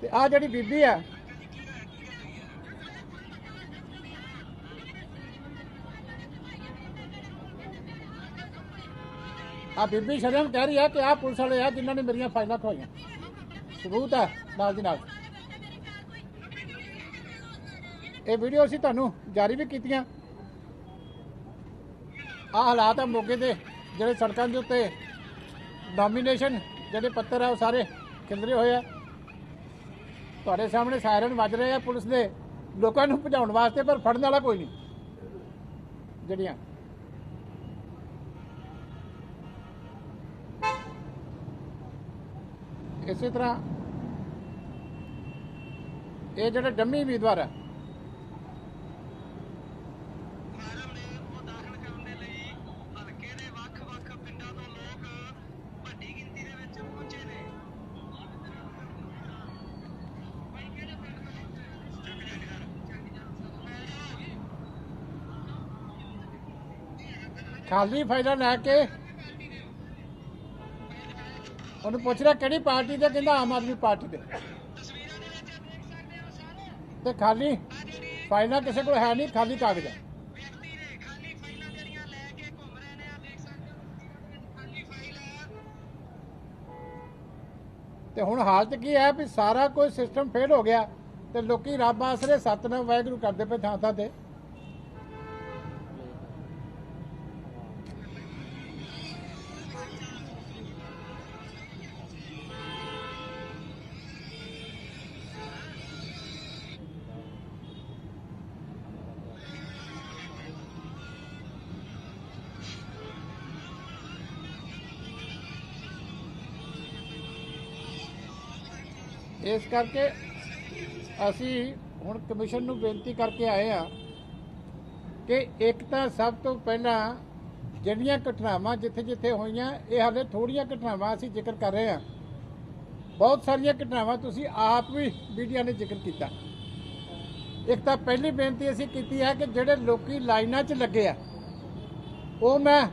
ਤੇ ਆ ਜਿਹੜੀ ਬੀਬੀ ਆ। ਆ ਬੀਬੀ ਸ਼ਰਮ ਕਹਿ ਰਹੀ ਹੈ ਕਿ ਆ ਪੁਲਿਸ ਵਾਲੇ ਆ ਜਿਨ੍ਹਾਂ ਨੇ ਮੇਰੀਆਂ ਫਾਈਲਾਂ ਖੋਈਆਂ ਸਬੂਤ ਹੈ ਨਾਲ ਦੀ ਨਾਲ। ਇਹ ਵੀਡੀਓ ਅਸੀਂ ਤੁਹਾਨੂੰ ਜਾਰੀ ਵੀ ਕੀਤੀਆਂ। ਆ ਹਾਲਾਤ ਆ ਮੋਗੇ ਦੇ, ਜਿਹੜੇ ਸੜਕਾਂ ਦੇ ਉੱਤੇ ਡੋਮੀਨੇਸ਼ਨ ਜਿਹੜੇ ਪੱਤਰ ਆ ਉਹ ਸਾਰੇ ਖਿਲਰੇ ਹੋਏ ਆ। ਤੁਹਾਡੇ ਸਾਹਮਣੇ ਸਾਇਰਨ ਵੱਜ ਰਹੇ ਆ ਪੁਲਿਸ ਦੇ ਲੋਕਾਂ ਨੂੰ ਭਜਾਉਣ ਵਾਸਤੇ, ਪਰ ਫੜਨ ਵਾਲਾ ਕੋਈ ਨਹੀਂ। ਜਿਹੜੀਆਂ ਇਸੇ ਤਰ੍ਹਾਂ ਇਹ ਜਿਹੜੇ ਡੰਮੀ ਉਮੀਦਵਾਰ ਹੈ ਫਾਰਮ ਨੇ ਉਹ ਦਾਖਲ ਕਰਨ ਦੇ ਲਈ ਹਲਕੇ ਦੇ ਵੱਖ-ਵੱਖ ਪਿੰਡਾਂ ਤੋਂ ਲੋਕ ਵੱਡੀ ਗਿਣਤੀ ਦੇ ਵਿੱਚ ਪਹੁੰਚੇ ਨੇ ਖਾਲੀ ਫਾਈਲਾਂ ਲੈ ਕੇ ਉਹਨੂੰ ਪੁੱਛ ਰਿਹਾ ਕਿਹੜੀ ਪਾਰਟੀ ਦੇ, ਕਹਿੰਦਾ ਆਮ ਆਦਮੀ ਪਾਰਟੀ ਦੇ। ਤੇ ਖਾਲੀ ਫਾਈਲਾਂ ਕਿਸੇ ਕੋਲ ਹੈ ਨਹੀਂ, ਖਾਲੀ ਕਾਗਜ਼ ਹੈ। ਤੇ ਹੁਣ ਹਾਲਤ ਕੀ ਹੈ ਵੀ ਸਾਰਾ ਕੋਈ ਸਿਸਟਮ ਫੇਲ ਹੋ ਗਿਆ ਤੇ ਲੋਕੀ ਰੱਬ ਆਸਰੇ ਸਤਨਾਮ ਵਾਹਿਗੁਰੂ ਕਰਦੇ ਪਏ ਥਾਂ ਥਾਂ ਤੇ। ਇਸ ਕਰਕੇ ਅਸੀਂ ਹੁਣ ਕਮਿਸ਼ਨ ਨੂੰ ਬੇਨਤੀ ਕਰਕੇ ਆਏ ਆ ਕਿ ਇੱਕ ਤਾਂ ਸਭ ਤੋਂ ਪਹਿਲਾਂ ਜਿਹੜੀਆਂ ਘਟਨਾਵਾਂ ਜਿੱਥੇ ਜਿੱਥੇ ਹੋਈਆਂ, ਇਹ ਹਾਲੇ ਥੋੜੀਆਂ ਘਟਨਾਵਾਂ ਅਸੀਂ ਜ਼ਿਕਰ ਕਰ ਰਹੇ ਆ ਬਹੁਤ ਸਾਰੀਆਂ ਘਟਨਾਵਾਂ ਤੁਸੀਂ ਆਪ ਵੀ ਮੀਡੀਆ ਨੇ ਜ਼ਿਕਰ ਕੀਤਾ। ਇੱਕ ਤਾਂ ਪਹਿਲੀ ਬੇਨਤੀ ਅਸੀਂ ਕੀਤੀ ਹੈ ਕਿ ਜਿਹੜੇ ਲੋਕੀ ਲਾਈਨਾਂ 'ਚ ਲੱਗੇ ਆ, ਉਹ ਮੈਂ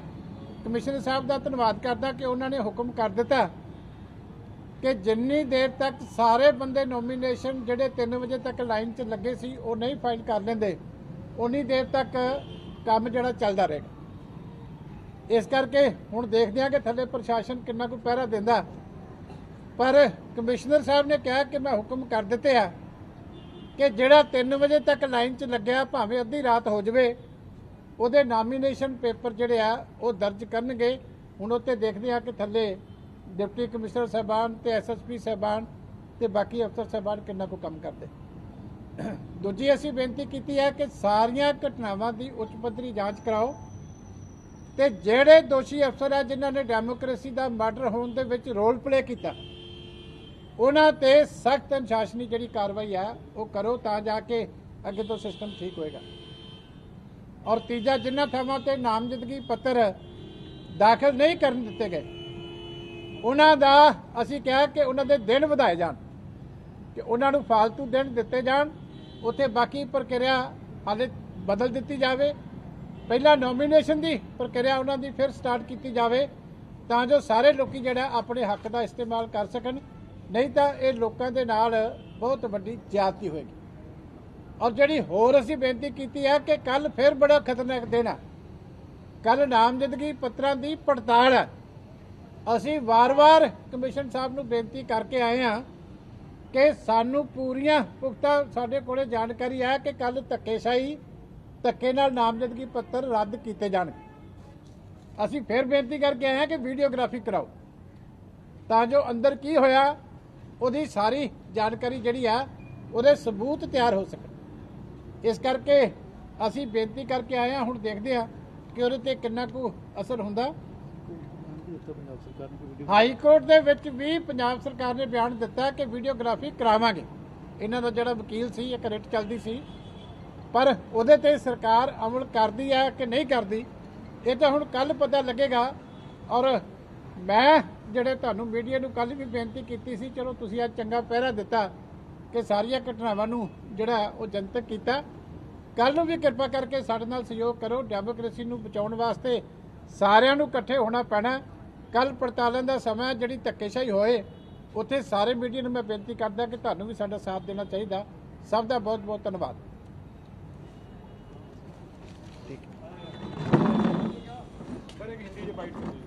ਕਮਿਸ਼ਨਰ ਸਾਹਿਬ ਦਾ ਧੰਨਵਾਦ ਕਰਦਾ ਕਿ ਉਹਨਾਂ ਨੇ ਹੁਕਮ ਕਰ ਦਿੱਤਾ ਕਿ ਜਿੰਨੀ ਦੇਰ ਤੱਕ ਸਾਰੇ ਬੰਦੇ ਨੋਮੀਨੇਸ਼ਨ ਜਿਹੜੇ 3 ਵਜੇ ਤੱਕ ਲਾਈਨ 'ਚ ਲੱਗੇ ਸੀ, ਉਹ ਨਹੀਂ ਫਾਈਲ ਕਰ ਲੈਂਦੇ ਉਨੀ ਦੇਰ ਤੱਕ ਕੰਮ ਜਿਹੜਾ ਚੱਲਦਾ ਰਹੇਗਾ। ਇਸ ਕਰਕੇ ਹੁਣ ਦੇਖਦੇ ਹਾਂ ਕਿ ਥੱਲੇ ਪ੍ਰਸ਼ਾਸਨ ਕਿੰਨਾ ਕੁ ਪਹਿਰਾ ਦਿੰਦਾ। ਪਰ ਕਮਿਸ਼ਨਰ ਸਾਹਿਬ ਨੇ ਕਿਹਾ ਕਿ ਮੈਂ ਹੁਕਮ ਕਰ ਦਿੱਤੇ ਆ ਕਿ ਜਿਹੜਾ 3 ਵਜੇ ਤੱਕ ਲਾਈਨ 'ਚ ਲੱਗਿਆ, ਭਾਵੇਂ ਅੱਧੀ ਰਾਤ ਹੋ ਜਾਵੇ, ਉਹਦੇ ਨਾਮੀਨੇਸ਼ਨ ਪੇਪਰ ਜਿਹੜੇ ਆ, ਉਹ ਦਰਜ ਕਰਨਗੇ। ਹੁਣ ਉੱਤੇ ਦੇਖਦੇ ਆ ਕਿ ਥੱਲੇ ਡਿਪਟੀ ਕਮਿਸ਼ਨਰ ਸਾਹਿਬਾਨ ਤੇ ਐਸਐਸਪੀ ਸਾਹਿਬਾਨ ਤੇ ਬਾਕੀ ਅਫਸਰ ਸਾਹਿਬਾਨ ਕਿੰਨਾ ਕੁ ਕੰਮ ਕਰਦੇ। ਦੂਜੀ ਅਸੀਂ ਬੇਨਤੀ ਕੀਤੀ ਹੈ ਕਿ ਸਾਰੀਆਂ ਘਟਨਾਵਾਂ ਦੀ ਉੱਚ ਪੱਧਰੀ ਜਾਂਚ ਕਰਾਓ ਤੇ ਜਿਹੜੇ ਦੋਸ਼ੀ ਅਫਸਰ ਆ ਜਿਨ੍ਹਾਂ ਨੇ ਡੈਮੋਕ੍ਰੇਸੀ ਦਾ ਮਰਡਰ ਹੋਣ ਦੇ ਵਿੱਚ ਰੋਲ ਪਲੇ ਕੀਤਾ, ਉਹਨਾਂ ਤੇ ਸਖਤ ਅਨੁਸ਼ਾਸਨੀ ਜਿਹੜੀ ਕਾਰਵਾਈ ਆ ਉਹ ਕਰੋ ਤਾਂ ਜਾ ਕੇ ਅੱਗੇ ਤੋਂ ਸਿਸਟਮ ਠੀਕ ਹੋਏਗਾ। ਔਰ ਤੀਜਾ, ਜਿਨ੍ਹਾਂ ਥਾਵਾਂ ਤੇ ਨਾਮਜ਼ਦਗੀ ਪੱਤਰ ਦਾਖਲ ਨਹੀਂ ਕਰਨ ਦਿੱਤੇ ਗਏ ਉਹਨਾਂ ਦਾ ਅਸੀਂ ਕਿਹਾ ਕਿ ਉਹਨਾਂ ਦੇ ਦਿਨ ਵਧਾਏ ਜਾਣ, ਕਿ ਉਹਨਾਂ ਨੂੰ ਫਾਲਤੂ ਦਿਨ ਦਿੱਤੇ ਜਾਣ। ਉੱਥੇ ਬਾਕੀ ਪ੍ਰਕਿਰਿਆ ਹਾਲੇ ਬਦਲ ਦਿੱਤੀ ਜਾਵੇ। ਪਹਿਲਾਂ ਨੋਮੀਨੇਸ਼ਨ ਦੀ ਪ੍ਰਕਿਰਿਆ ਉਹਨਾਂ ਦੀ ਫਿਰ ਸਟਾਰਟ ਕੀਤੀ ਜਾਵੇ, ਤਾਂ ਜੋ ਸਾਰੇ ਲੋਕੀ ਜਿਹੜਾ ਆਪਣੇ ਹੱਕ ਦਾ ਇਸਤੇਮਾਲ ਕਰ ਸਕਣ। ਨਹੀਂ ਤਾਂ ਇਹ ਲੋਕਾਂ ਦੇ ਨਾਲ ਬਹੁਤ ਵੱਡੀ ਜ਼ਿਆਦਤੀ ਹੋਏਗੀ। ਔਰ ਜਿਹੜੀ ਹੋਰ ਅਸੀਂ ਬੇਨਤੀ ਕੀਤੀ ਹੈ ਕਿ ਕੱਲ ਫਿਰ ਬੜਾ ਖਤਰਨਾਕ ਦਿਨ ਆ। ਕੱਲ ਨਾਮਜ਼ਦਗੀ ਪੱਤਰਾਂ ਦੀ ਪੜਤਾਲ ਹੈ ਅਸੀਂ ਵਾਰ-ਵਾਰ ਕਮਿਸ਼ਨ ਸਾਹਿਬ ਨੂੰ ਬੇਨਤੀ ਕਰਕੇ ਆਏ ਹਾਂ ਕਿ ਸਾਨੂੰ ਪੂਰੀਆਂ ਪੁਖਤਾ ਸਾਡੇ ਕੋਲੇ ਜਾਣਕਾਰੀ ਹੈ ਕਿ ਕੱਲ ਧੱਕੇਸ਼ਾਹੀ, ਧੱਕੇ ਨਾਲ ਨਾਮਜ਼ਦਗੀ ਪੱਤਰ ਰੱਦ ਕੀਤੇ ਜਾਣਗੇ ਅਸੀਂ ਫਿਰ ਬੇਨਤੀ ਕਰਕੇ ਆਏ ਹਾਂ ਕਿ ਵੀਡੀਓਗ੍ਰਾਫੀ ਕਰਾਓ। ਤਾਂ ਜੋ ਅੰਦਰ ਕੀ ਹੋਇਆ, ਉਹਦੀ ਸਾਰੀ ਜਾਣਕਾਰੀ ਜਿਹੜੀ ਆ, ਉਹਦੇ ਸਬੂਤ ਤਿਆਰ ਹੋ ਸਕਣ। ਇਸ ਕਰਕੇ ਅਸੀਂ ਬੇਨਤੀ ਕਰਕੇ ਆਏ ਹਾਂ, ਹੁਣ ਦੇਖਦੇ ਹਾਂ ਕਿ ਉਹਦੇ ਤੇ ਕਿੰਨਾ ਕੁ ਅਸਰ ਹੁੰਦਾ। ਹਾਈ ਕੋਰਟ ਦੇ ਵਿੱਚ ਵੀ ਪੰਜਾਬ ਸਰਕਾਰ ਨੇ ਬਿਆਨ ਦਿੱਤਾ ਕਿ ਵੀਡੀਓਗ੍ਰਾਫੀ ਕਰਾਵਾਂਗੇ। ਇਹਨਾਂ ਦਾ ਜਿਹੜਾ ਵਕੀਲ ਸੀ ਇੱਕ ਰਿਟ ਚੱਲਦੀ ਸੀ। ਪਰ ਉਹਦੇ ਤੇ ਸਰਕਾਰ ਅਮਲ ਕਰਦੀ ਹੈ ਕਿ ਨਹੀਂ ਕਰਦੀ ਇਹ ਤਾਂ ਹੁਣ ਕੱਲ ਪਤਾ ਲੱਗੇਗਾ। ਔਰ ਮੈਂ ਜਿਹੜੇ ਤੁਹਾਨੂੰ ਮੀਡੀਆ ਨੂੰ ਕੱਲ ਵੀ ਬੇਨਤੀ ਕੀਤੀ ਸੀ ਚਲੋ ਤੁਸੀਂ ਅੱਜ ਚੰਗਾ ਪਹਿਰਾ ਦਿੱਤਾ ਕਿ ਸਾਰੀਆਂ ਘਟਨਾਵਾਂ ਨੂੰ ਜਿਹੜਾ ਉਹ ਜਨਤਕ ਕੀਤਾ। ਕੱਲ ਨੂੰ ਵੀ ਕਿਰਪਾ ਕਰਕੇ ਸਾਡੇ ਨਾਲ ਸਹਿਯੋਗ ਕਰੋ। ਡੈਮੋਕ੍ਰੇਸੀ ਨੂੰ ਬਚਾਉਣ ਵਾਸਤੇ ਸਾਰਿਆਂ ਨੂੰ ਇਕੱਠੇ ਹੋਣਾ ਪੈਣਾ। ਕੱਲ ਪੜਤਾਲਾਂ ਦਾ ਸਮਾਂ ਹੈ, ਜਿਹੜੀ ਧੱਕੇਸ਼ਾਹੀ ਹੋਏ ਉੱਥੇ ਸਾਰੇ ਮੀਡੀਆ ਨੂੰ ਮੈਂ ਬੇਨਤੀ ਕਰਦਾ ਕਿ ਤੁਹਾਨੂੰ ਵੀ ਸਾਡਾ ਸਾਥ ਦੇਣਾ ਚਾਹੀਦਾ। ਸਭ ਦਾ ਬਹੁਤ ਬਹੁਤ ਧੰਨਵਾਦ ਸਰ ਇੱਕ